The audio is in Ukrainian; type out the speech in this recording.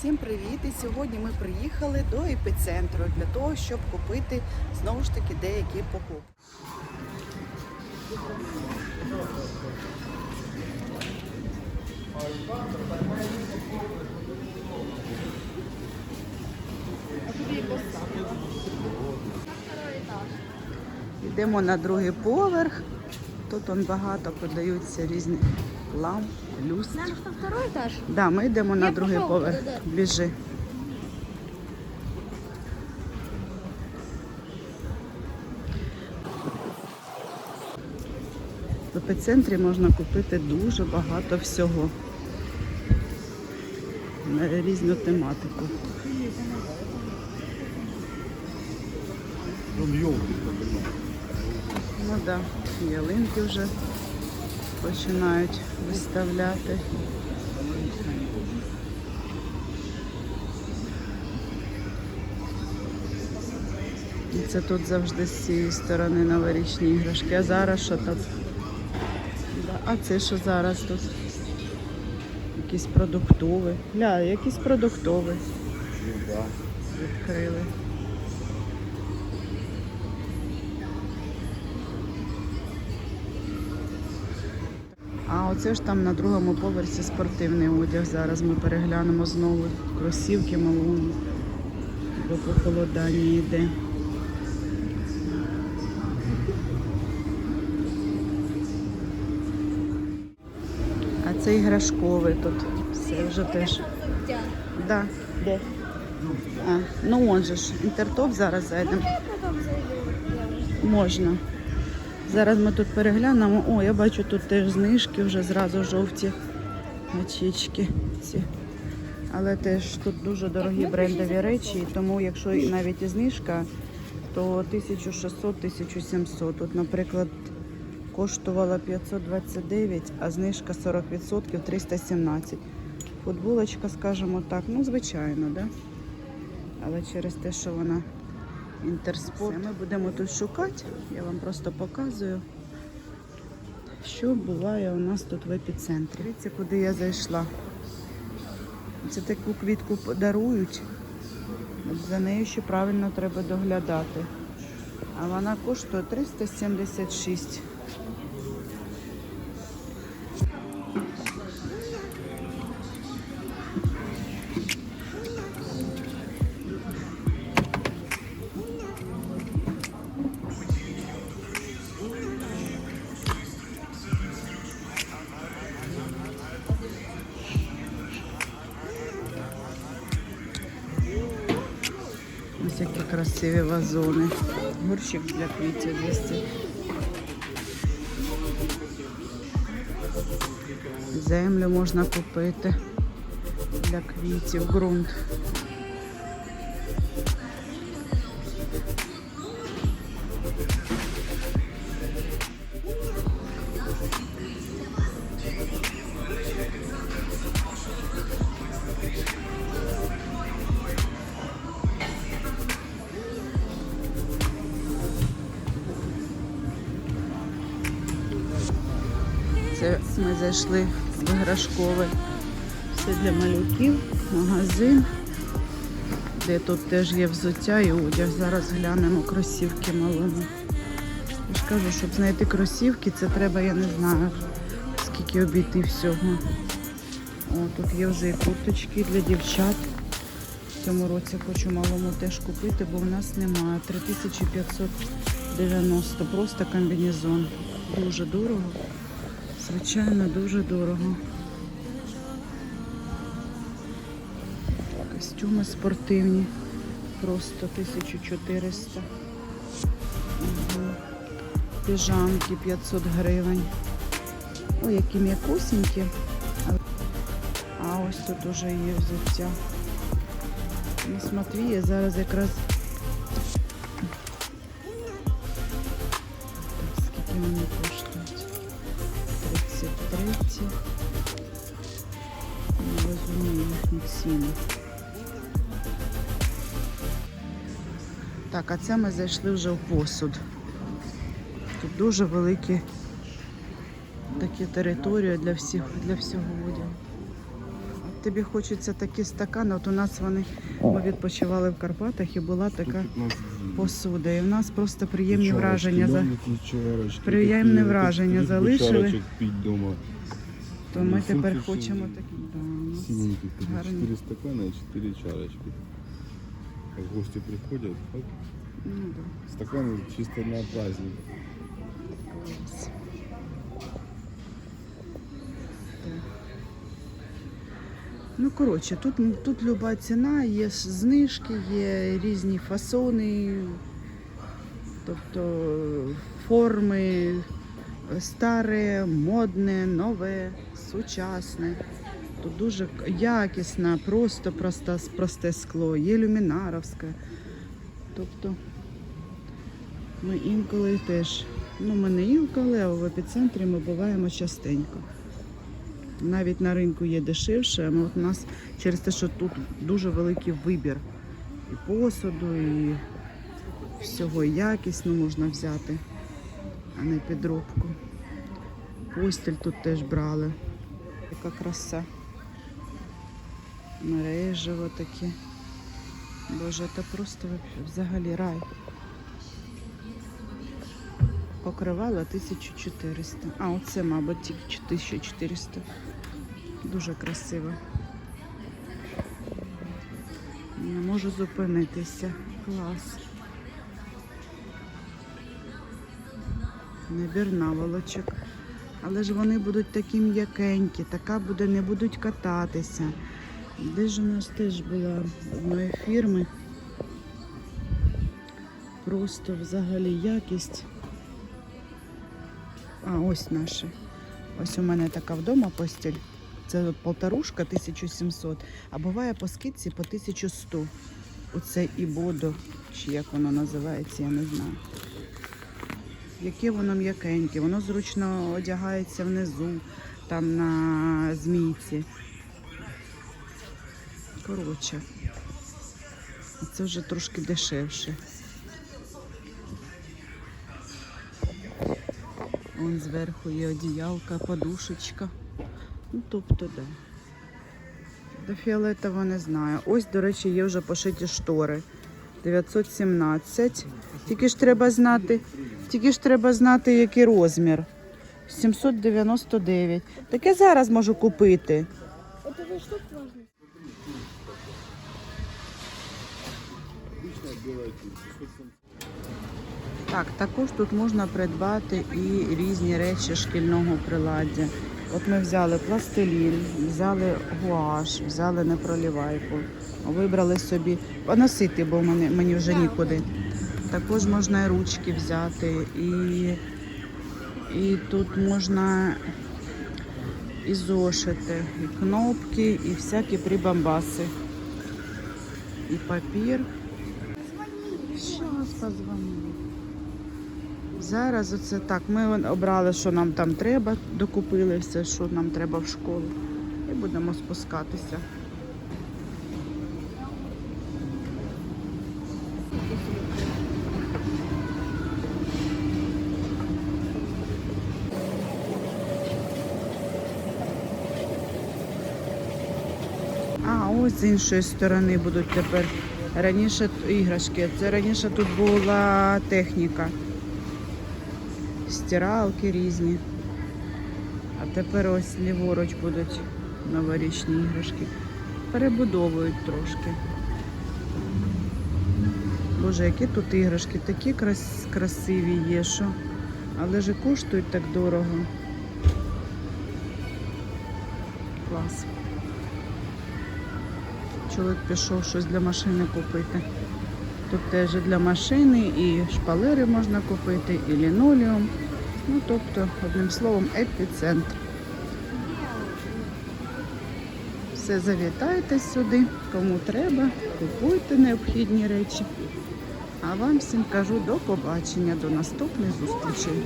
Всім привіт! І сьогодні ми приїхали до епіцентру для того, щоб купити знову ж таки деякі покупки. Йдемо на другий поверх. Тут багато продаються різних ламп, люстр. Нам что, второй этаж? Да, ми йдемо на Я другий пішов поверх. туди. Біжи. В епіцентрі можна купити дуже багато всього на різну тематику. Ну так, да, ялинки вже починають виставляти. І це тут завжди з цієї сторони новорічні іграшки. А зараз що тут? А це що зараз тут? Якісь продуктові. Гля, якісь продуктові. Відкрили. А оце ж там на другому поверсі спортивний одяг. Зараз ми переглянемо знову кросівки малому, бо похолодання йде. А це іграшковий тут. Все вже теж. Да. Де? А, ну он же ж, інтертоп зараз зайдемо. Зайду. Можна. Зараз ми тут переглянемо. О, я бачу тут теж знижки вже зразу жовті очічки. Ці. Але теж тут дуже дорогі брендові речі, тому якщо навіть і знижка, то 1600-1700. Тут, наприклад, коштувала 529, а знижка 40% 317. Футболочка, скажімо так, ну звичайно, да? але через те, що вона інтерспорт. Ми будемо тут шукати. Я вам просто показую, що буває у нас тут в епіцентрі. Дивіться, куди я зайшла. Це таку квітку подарують. За нею ще правильно треба доглядати. А вона коштує 376. Ось які красиві вазони. Горщик для квітів 200. Землю можна купити для квітів, ґрунт. Це ми зайшли в іграшковий. Все для малюків, магазин, де тут теж є взуття і одяг. Зараз глянемо кросівки малому. Я ж кажу, щоб знайти кросівки, це треба, я не знаю, скільки обійти всього. О, тут є вже і курточки для дівчат. В цьому році хочу малому теж купити, бо в нас немає. 3590, просто комбінезон. Дуже дорого. Звичайно, дуже дорого. Костюми спортивні. Просто 1400. Угу. Піжамки 500 гривень. Ой, які м'якусенькі. А- ось тут уже є взуття. На Матвія зараз якраз. Так, скільки вони ціни. Так, а це ми зайшли вже в посуд. Тут дуже великі такі території для всіх, для всього одягу. тобі хочеться такі стакани. От у нас вони ми відпочивали в Карпатах і була така посуда. І в нас просто приємні враження за приємне враження залишили. то ми Ну, тепер хочемо такі. Нас Синеньких, гарні. 4 стакана и 4 чарочки. Как гости приходят, оп, Ну, да. стаканы чисто на праздник. Клас. Так. Ну, коротше, тут, тут люба ціна, є ж знижки, є різні фасони, тобто форми старе, модне, нове, сучасне. Тут дуже якісне, просто просте, просте скло, є люмінаровське. Тобто ми інколи теж, ну ми не інколи, а в епіцентрі ми буваємо частенько. Навіть на ринку є дешевше, а от у нас через те, що тут дуже великий вибір і посуду, і всього якісно можна взяти, а не підробку. Постіль тут теж брали. Яка краса. Мережево таке. Боже, це просто взагалі рай. Покривала 1400. А, оце, мабуть, тільки 1400. Дуже красиво. Не можу зупинитися. Клас. Набір наволочок. Але ж вони будуть такі м'якенькі, така буде, не будуть кататися. Де ж у нас теж була одної фірми. Просто взагалі якість. А, ось наша. Ось у мене така вдома постіль. Це полторушка 1700, а буває по скидці по 1100. Оце і бодо, чи як воно називається, я не знаю. Яке воно м'якеньке, воно зручно одягається внизу, там на змійці. Коротше, це вже трошки дешевше. Вон зверху є одіялка, подушечка. Ну, тобто, да. До фіолетового не знаю. Ось, до речі, є вже пошиті штори. 917. Тільки ж треба знати, тільки ж треба знати, який розмір. 799. Таке зараз можу купити. Это за что Так, також тут можна придбати і різні речі шкільного приладдя. От ми взяли пластилін, взяли гуаш, взяли непролівайку, вибрали собі поносити, бо мені, мені вже нікуди. Також можна і ручки взяти, і, і тут можна і зошити, і кнопки, і всякі прибамбаси. І папір. Позвоню. Зараз оце так. Ми обрали, що нам там треба, докупили все, що нам треба в школу. І будемо спускатися. А, ось з іншої сторони будуть тепер. Раніше іграшки. Це раніше тут була техніка. Стиралки різні. А тепер ось ліворуч будуть новорічні іграшки. Перебудовують трошки. Боже, які тут іграшки, такі крас- красиві є, що. Але ж коштують так дорого. Клас. Чоловік пішов щось для машини купити. Тут теж для машини, і шпалери можна купити, і лінолеум. Ну, тобто, одним словом, епіцентр. Все, завітайте сюди, кому треба, купуйте необхідні речі. А вам всім кажу до побачення, до наступних зустрічей.